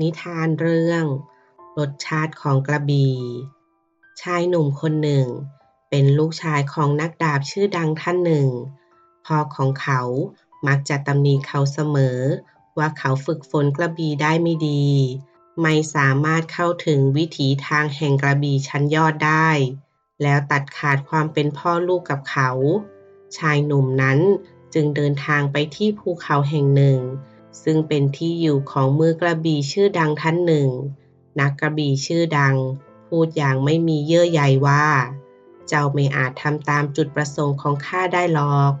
นิทานเรื่อง รสชาติของกระบี่ชายหนุ่มคนหนึ่ง เป็นลูกชายของนักดาบชื่อดังท่านหนึ่ง พ่อของเขามักจะตำหนิเขาเสมอ ว่าเขาฝึกฝนกระบี่ได้ไม่ดี ไม่สามารถเข้าถึงวิถีทางแห่งกระบี่ชั้นยอดได้ แล้วตัดขาดความเป็นพ่อลูกกับเขา ชายหนุ่มนั้นจึงเดินทางไปที่ภูเขาแห่งหนึ่ง ซึ่งเป็นที่อยู่ของมือกระบี่ชื่อดังท่านหนึ่ง นักกระบี่ชื่อดัง พูดอย่างไม่มีเยื่อใยว่า เจ้าไม่อาจทำตามจุดประสงค์ของข้าได้หรอก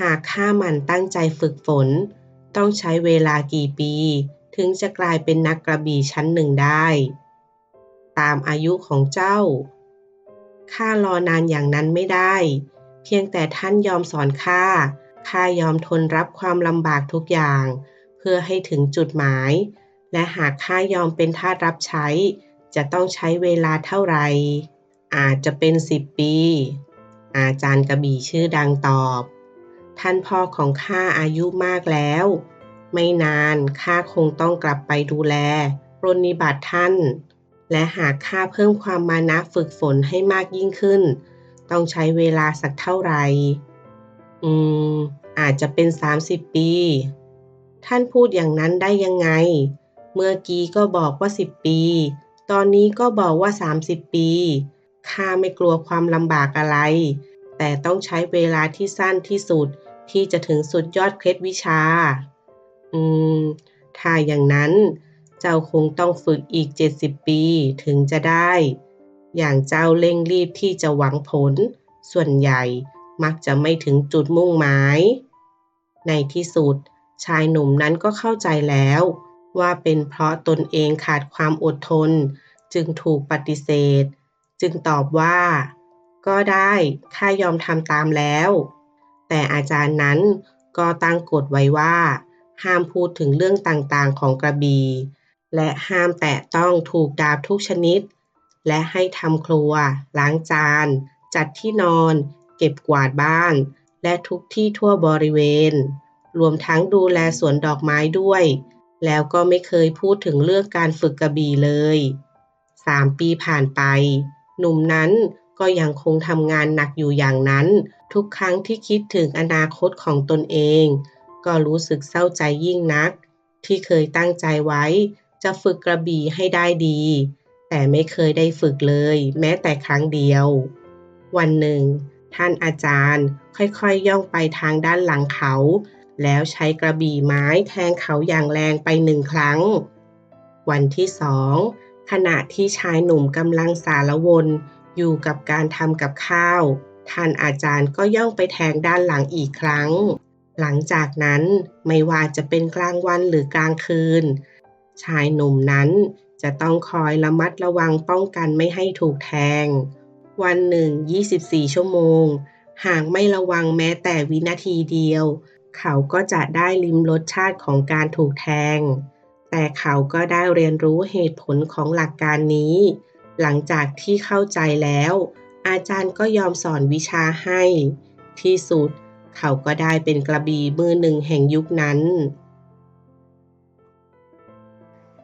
หากข้ามันตั้งใจฝึกฝน ต้องใช้เวลากี่ปี ถึงจะกลายเป็นนักกระบี่ชั้นหนึ่งได้ ตามอายุของเจ้าข้ารอนานอย่างนั้นไม่ได้ เพียงแต่ท่านยอมสอนข้าข้ายอมทนรับความลำบากทุกอย่าง พื่อให้ถึงจุดหมาย และหากข้ายอมเป็นทาสรับใช้ จะต้องใช้เวลาเท่าไหร่ อาจจะเป็นสิบปี อาจารย์กระบี่ชื่อดังตอบ ท่านพ่อของข้าอายุมากแล้ว ไม่นานข้าคงต้องกลับไปดูแลปรนนิบัติท่าน และหากข้าเพิ่มความมานะฝึกฝนให้มากยิ่งขึ้น ต้องใช้เวลาสักเท่าไหร่ อืม อาจจะเป็น 30 ปี ท่านพูดอย่างนั้นได้ยังไง เมื่อกี้ก็บอกว่า10ปี ตอนนี้ก็บอกว่า30ปีข้าไม่กลัวความลำบากอะไร แต่ต้องใช้เวลาที่สั้นที่สุดที่จะถึงสุดยอดเคล็ดวิชา อืม ถ้าอย่างนั้น เจ้าคงต้องฝึกอีก 70 ปีถึงจะได้ อย่างเจ้าเร่งรีบที่จะหวังผล ส่วนใหญ่มักจะไม่ถึงจุดมุ่งหมาย ในที่สุด ชายหนุ่มนั้นก็เข้าใจแล้ว ว่าเป็นเพราะตนเองขาดความอดทน จึงถูกปฏิเสธ จึงตอบว่า ก็ได้ข้ายอมทำตามแล้ว แต่อาจารย์นั้นก็ตั้งกฎไว้ว่า ห้ามพูดถึงเรื่องต่างๆของกระบี่ และห้ามแตะต้องถูกดาบทุกชนิด และให้ทำครัว ล้างจาน จัดที่นอน เก็บกวาดบ้าน และทุกที่ทั่วบริเวณ รวมทั้งดูแลสวนดอกไม้ด้วย แล้วก็ไม่เคยพูดถึงเรื่องการฝึกกระบี่เลยสามปีผ่านไป หนุ่มนั้นก็ยังคงทำงานหนักอยู่อย่างนั้น ทุกครั้งที่คิดถึงอนาคตของตนเอง ก็รู้สึกเศร้าใจยิ่งนัก ที่เคยตั้งใจไว้ จะฝึกกระบี่ให้ได้ดี แต่ไม่เคยได้ฝึกเลย แม้แต่ครั้งเดียว วันหนึ่ง ท่านอาจารย์ค่อยๆยย่องไปทางด้านหลังเขา แล้วใช้กระบี่ไม้แทงเขาอย่างแรงไปหนึ่งครั้ง วันที่สองขณะที่ชายหนุ่มกำลังสารวนอยู่กับการทำกับข้าว ท่านอาจารย์ก็ย่องไปแทงด้านหลังอีกครั้ง หลังจากนั้นไม่ว่าจะเป็นกลางวันหรือกลางคืน ชายหนุ่มนั้นจะต้องคอยระมัดระวังป้องกันไม่ให้ถูกแทง วันหนึ่ง 24 ชั่วโมง หากไม่ระวังแม้แต่วินาทีเดียว เขาก็จะได้ลิ้มรสชาติของการถูกแทง แต่เขาก็ได้เรียนรู้เหตุผลของหลักการนี้ หลังจากที่เข้าใจแล้ว อาจารย์ก็ยอมสอนวิชาให้ ที่สุด เขาก็ได้เป็นกระบี่มือหนึ่งแห่งยุคนั้น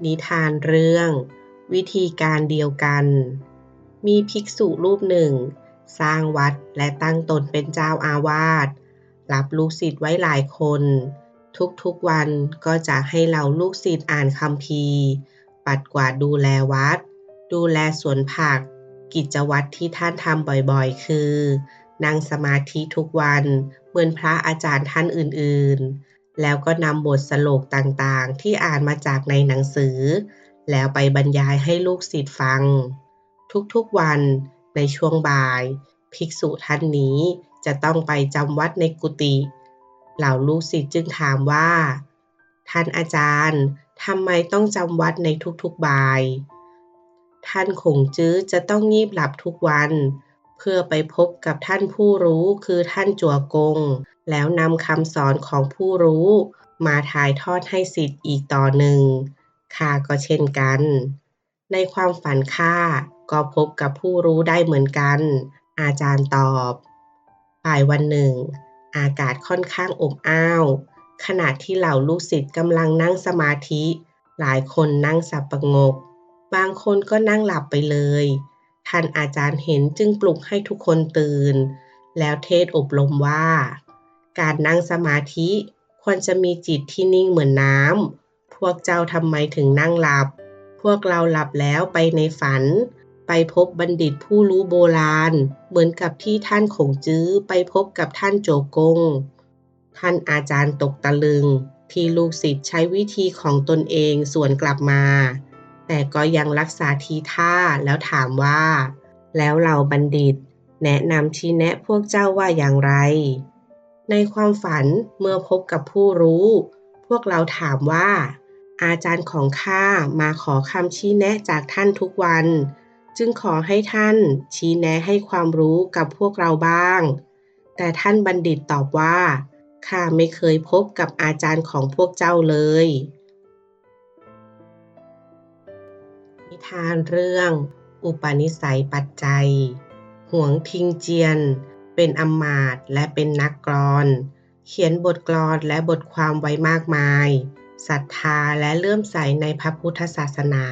นิทานเรื่อง วิธีการเดียวกัน มีภิกษุรูปหนึ่ง สร้างวัดและตั้งตนเป็นเจ้าอาวาส รับลูกศิษย์ไว้หลายคน ทุกๆวันก็จะให้เหล่าลูกศิษย์อ่านคัมภีร์ปัดกวาดดูแลวัด ดูแลสวนผัก กิจวัตรที่ท่านทำบ่อยๆ คือ นั่งสมาธิทุกวันเหมือนพระอาจารย์ท่านอื่นๆ แล้วก็นำบทสโลกต่างๆ ที่อ่านมาจากในหนังสือ แล้วไปบรรยายให้ลูกศิษย์ฟัง ทุกๆวันในช่วงบ่าย ภิกษุท่านนี้ จะต้องไปจำวัดในกุฏิเหล่าลูกศิษย์จึงถามว่า ท่านอาจารย์ทำไมต้องจำวัดในทุกๆบ่าย ท่านคงจื้อจะต้องงีบหลับทุกวัน เพื่อไปพบกับท่านผู้รู้คือท่านจัวกง แล้วนำคำสอนของผู้รู้ มาถ่ายทอดให้ศิษย์อีกต่อหนึ่งข้าก็เช่นกัน ในความฝันข้าก็พบกับผู้รู้ได้เหมือนกัน อาจารย์ตอบ บ่ายวันหนึ่ง อากาศค่อนข้างอบอ้าว ขณะที่เหล่าลูกศิษย์กำลังนั่งสมาธิ หลายคนนั่งสับประงก บางคนก็นั่งหลับไปเลย ท่านอาจารย์เห็นจึงปลุกให้ทุกคนตื่น แล้วเทศอบรมว่า การนั่งสมาธิควรจะมีจิตที่นิ่งเหมือนน้ำพวกเจ้าทำไมถึงนั่งหลับ พวกเราหลับแล้วไปในฝัน ไปพบบัณฑิตผู้รู้โบราณ เหมือนกับที่ท่านขงจื้อไปพบกับท่านโจกง ท่านอาจารย์ตกตะลึง ที่ลูกศิษย์ใช้วิธีของตนเองส่วนกลับมา แต่ก็ยังรักษาทีท่าแล้วถามว่า แล้วเราบัณฑิต แนะนำชี้แนะพวกเจ้าว่าอย่างไร ในความฝันเมื่อพบกับผู้รู้ พวกเราถามว่าอาจารย์ของข้ามาขอคำชี้แนะจากท่านทุกวัน จึงขอให้ท่านชี้แนะให้ความรู้กับพวกเราบ้าง แต่ท่านบัณฑิตตอบว่า ข้าไม่เคยพบกับอาจารย์ของพวกเจ้าเลย นิทานเรื่อง อุปนิสัยปัจจัย หวงทิงเจียน เป็นอำมาตย์และเป็นนักกลอน เขียนบทกลอนและบทความไว้มากมาย ศรัทธาและเลื่อมใสในพระพุทธศาสนา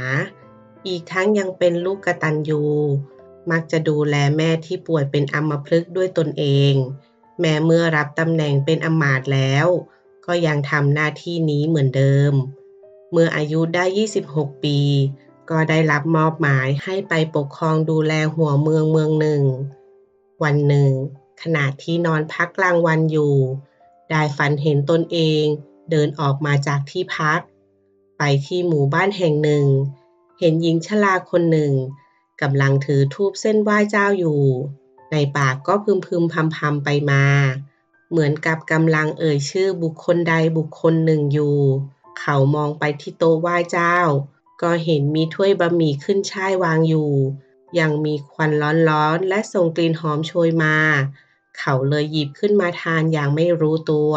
อีกทั้งยังเป็นลูกกตัญญูมักจะดูแลแม่ที่ป่วยเป็นอัมพฤกษ์ด้วยตนเอง แม้เมื่อรับตำแหน่งเป็นอมาตย์แล้ว ก็ยังทำหน้าที่นี้เหมือนเดิม เมื่ออายุได้ 26 ปี ก็ได้รับมอบหมายให้ไปปกครองดูแลหัวเมืองเมืองหนึ่ง วันหนึ่ง ขณะที่นอนพักกลางวันอยู่ ได้ฝันเห็นตนเอง เดินออกมาจากที่พัก ไปที่หมู่บ้านแห่งหนึ่ง เห็นหญิงชราคนหนึ่งกำลังถือทูบเส้นไหว้เจ้าอยู่ ในปากก็พึมพึมพำพำไปมา เหมือนกับกำลังเอ่ยชื่อบุคคลใดบุคคลหนึ่งอยู่ เขามองไปที่โต๊ะไหว้เจ้า ก็เห็นมีถ้วยบะหมี่ขึ้นช่ายวางอยู่ ยังมีควันร้อนๆและส่งกลิ่นหอมโชยมา เขาเลยหยิบขึ้นมาทานอย่างไม่รู้ตัว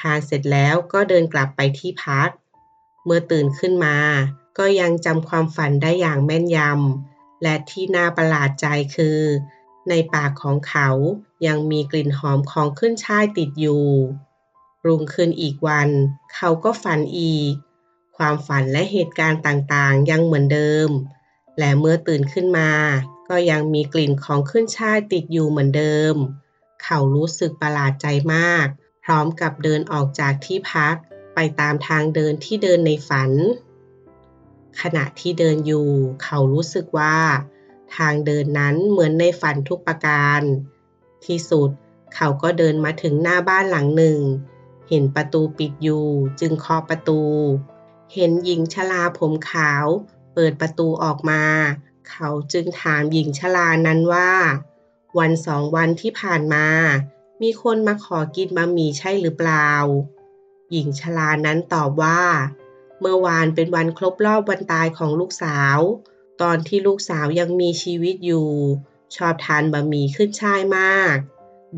ทานเสร็จแล้วก็เดินกลับไปที่พัก เมื่อตื่นขึ้นมา ก็ยังจำความฝันได้อย่างแม่นยำ และที่น่าประหลาดใจคือ ในปากของเขายังมีกลิ่นหอมของขึ้นช่ายติดอยู่ รุ่งขึ้นอีกวัน เขาก็ฝันอีก ความฝันและเหตุการณ์ต่างๆ ยังเหมือนเดิม และเมื่อตื่นขึ้นมา ก็ยังมีกลิ่นของขึ้นช่ายติดอยู่เหมือนเดิม เขารู้สึกประหลาดใจมาก พร้อมกับเดินออกจากที่พัก ไปตามทางเดินที่เดินในฝัน ขณะที่เดินอยู่ เขารู้สึกว่า ทางเดินนั้นเหมือนในฝันทุกประการ ที่สุดเขาก็เดินมาถึงหน้าบ้านหลังหนึ่ง เห็นประตูปิดอยู่จึงเคาะประตู เห็นหญิงชราผมขาว เปิดประตูออกมา เขาจึงถามหญิงชรานั้นว่า วันสองวันที่ผ่านมา มีคนมาขอกินบะหมี่ใช่หรือเปล่า หญิงชรานั้นตอบว่า เมื่อวานเป็นวันครบรอบวันตายของลูกสาว ตอนที่ลูกสาวยังมีชีวิตอยู่ ชอบทานบะหมี่ขึ้นช่ายมาก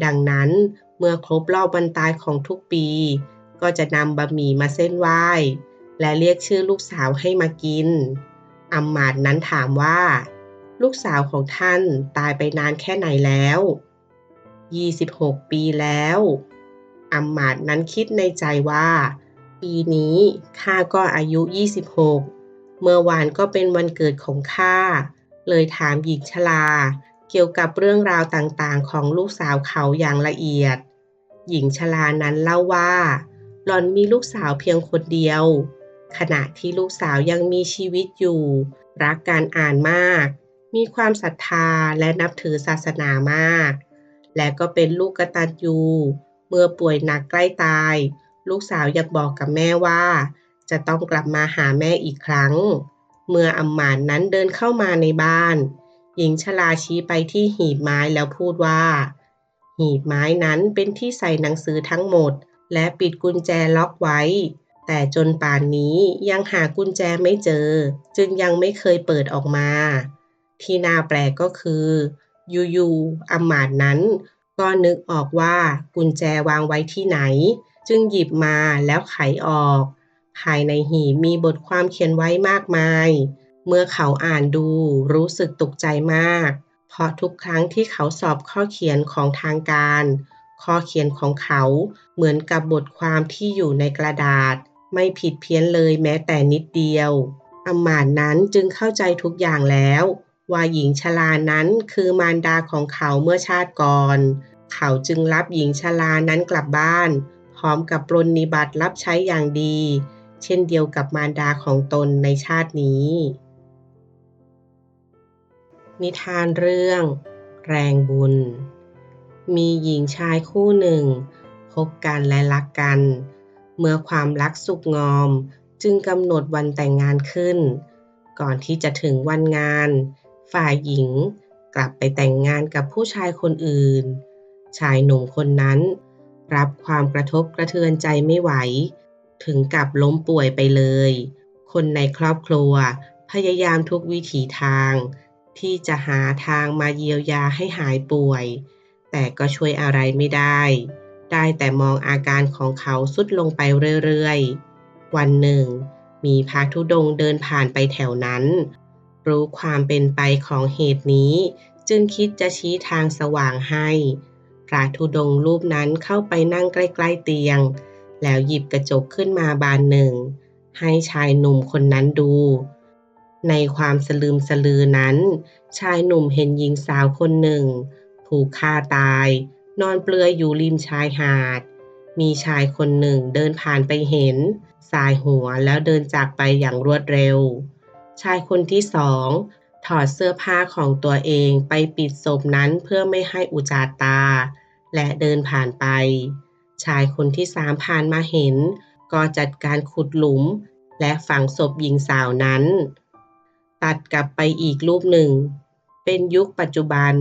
ดังนั้นเมื่อครบรอบวันตายของทุกปี ก็จะนำบะหมี่มาเส้นไหว้ และเรียกชื่อลูกสาวให้มากินอัมมาดนั้นถามว่า ลูกสาวของท่านตายไปนานแค่ไหนแล้ว 26 ปีแล้วอัมมาดนั้นคิดในใจว่า ปีนี้ข้าก็อายุ 26 เมื่อวานก็เป็นวันเกิดของข้า เลยถามหญิงชลา เกี่ยวกับเรื่องราวต่างๆ ของลูกสาวเขาอย่างละเอียด หญิงชลานั้นเล่าว่า หล่อนมีลูกสาวเพียงคนเดียว ขณะที่ลูกสาวยังมีชีวิตอยู่ รักการอ่านมาก มีความศรัทธาและนับถือศาสนามาก และก็เป็นลูกกตัญญูเมื่อป่วยหนักใกล้ตาย ลูกสาวอยากบอกกับแม่ว่า จะต้องกลับมาหาแม่อีกครั้ง เมื่ออัมมานนั้นเดินเข้ามาในบ้าน หญิงชราชี้ไปที่หีบไม้แล้วพูดว่า หีบไม้นั้นเป็นที่ใส่หนังสือทั้งหมด และปิดกุญแจล็อกไว้ แต่จนป่านนี้ยังหากุญแจไม่เจอ จึงยังไม่เคยเปิดออกมา ที่น่าแปลกก็คืออยู่ๆอัมมาดนั้นก็นึกออกว่ากุญแจวางไว้ที่ไหน จึงหยิบมาแล้วไขออก ภายในหีบมีบทความเขียนไว้มากมาย เมื่อเขาอ่านดูรู้สึกตกใจมาก เพราะทุกครั้งที่เขาสอบข้อเขียนของทางการ ข้อเขียนของเขาเหมือนกับบทความที่อยู่ในกระดาษ ไม่ผิดเพี้ยนเลยแม้แต่นิดเดียวอมาตนั้นจึงเข้าใจทุกอย่างแล้ว ว่าหญิงชรานั้นคือมารดาของเขาเมื่อชาติก่อน เขาจึงรับหญิงชรานั้นกลับบ้าน พร้อมกับปรนนิบัติรับใช้อย่างดี เช่นเดียวกับมารดาของตนในชาตินี้ นิทานเรื่อง แรงบุญ มีหญิงชายคู่หนึ่ง พบกันและรักกัน เมื่อความรักสุกงอมจึงกำหนดวันแต่งงานขึ้น ก่อนที่จะถึงวันงาน ฝ่ายหญิงกลับไปแต่งงานกับผู้ชายคนอื่น ชายหนุ่มคนนั้น รับความกระทบกระเทือนใจไม่ไหว ถึงกับล้มป่วยไปเลย คนในครอบครัวพยายามทุกวิถีทาง ที่จะหาทางมาเยียวยาให้หายป่วย แต่ก็ช่วยอะไรไม่ได้ ได้แต่มองอาการของเขาสุดลงไปเรื่อยๆ วันหนึ่ง มีพระธุดงเดินผ่านไปแถวนั้น รู้ความเป็นไปของเหตุนี้ จึงคิดจะชี้ทางสว่างให้ พระธุดงรูปนั้นเข้าไปนั่งใกล้ๆเตียง แล้วหยิบกระจกขึ้นมาบานหนึ่ง ให้ชายหนุ่มคนนั้นดู ในความสลืมสลือนั้น ชายหนุ่มเห็นหญิงสาวคนหนึ่ง ถูกฆ่าตาย นอนเปลือยอยู่ริมชายหาด มีชายคนหนึ่งเดินผ่านไปเห็น สายหัวแล้วเดินจากไปอย่างรวดเร็ว ชายคนที่สอง ถอดเสื้อผ้าของตัวเองไปปิดศพนั้นเพื่อไม่ให้อุจาตา และเดินผ่านไป ชายคนที่สามผ่านมาเห็น ก็จัดการขุดหลุม และฝังศพหญิงสาวนั้น ตัดกลับไปอีกรูปหนึ่ง เป็นยุคปัจจุบัน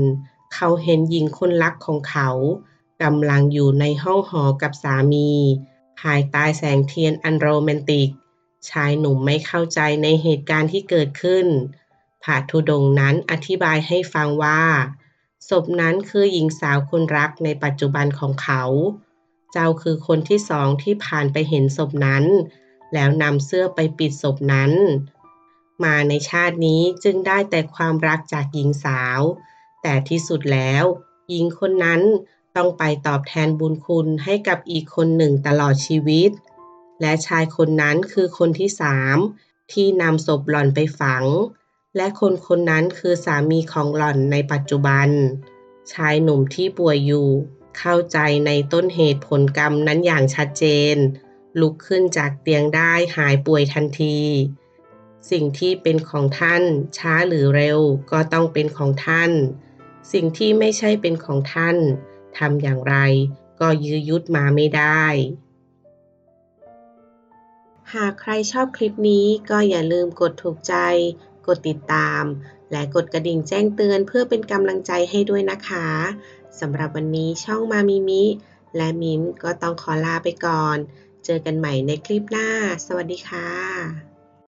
เขาเห็นหญิงคนรักของเขากำลังอยู่ในห้องหอกับสามี ภายใต้แสงเทียนอันโรแมนติก ชายหนุ่มไม่เข้าใจในเหตุการณ์ที่เกิดขึ้น ผาทุดงนั้นอธิบายให้ฟังว่า ศพนั้นคือหญิงสาวคนรักในปัจจุบันของเขา เจ้าคือคนที่สองที่ผ่านไปเห็นศพนั้น แล้วนำเสื้อไปปิดศพนั้น มาในชาตินี้จึงได้แต่ความรักจากหญิงสาว แต่ที่สุดแล้ว หญิงคนนั้นต้องไปตอบแทนบุญคุณให้กับอีกคนหนึ่งตลอดชีวิต และชายคนนั้นคือคนที่สามที่นำศพหล่อนไปฝัง และคนคนนั้นคือสามีของหล่อนในปัจจุบัน ชายหนุ่มที่ป่วยอยู่ เข้าใจในต้นเหตุผลกรรมนั้นอย่างชัดเจน ลุกขึ้นจากเตียงได้หายป่วยทันที สิ่งที่เป็นของท่านช้าหรือเร็วก็ต้องเป็นของท่าน สิ่งที่ไม่ใช่เป็นของท่านทำอย่างไรก็ยื้อยุดมาไม่ได้ หากใครชอบคลิปนี้ก็อย่าลืมกดถูกใจ กดติดตาม และกดกระดิ่งแจ้งเตือนเพื่อเป็นกำลังใจให้ด้วยนะคะสำหรับวันนี้ช่องมามิมิ และมิ้นก็ต้องขอลาไปก่อน เจอกันใหม่ในคลิปหน้า สวัสดีค่ะ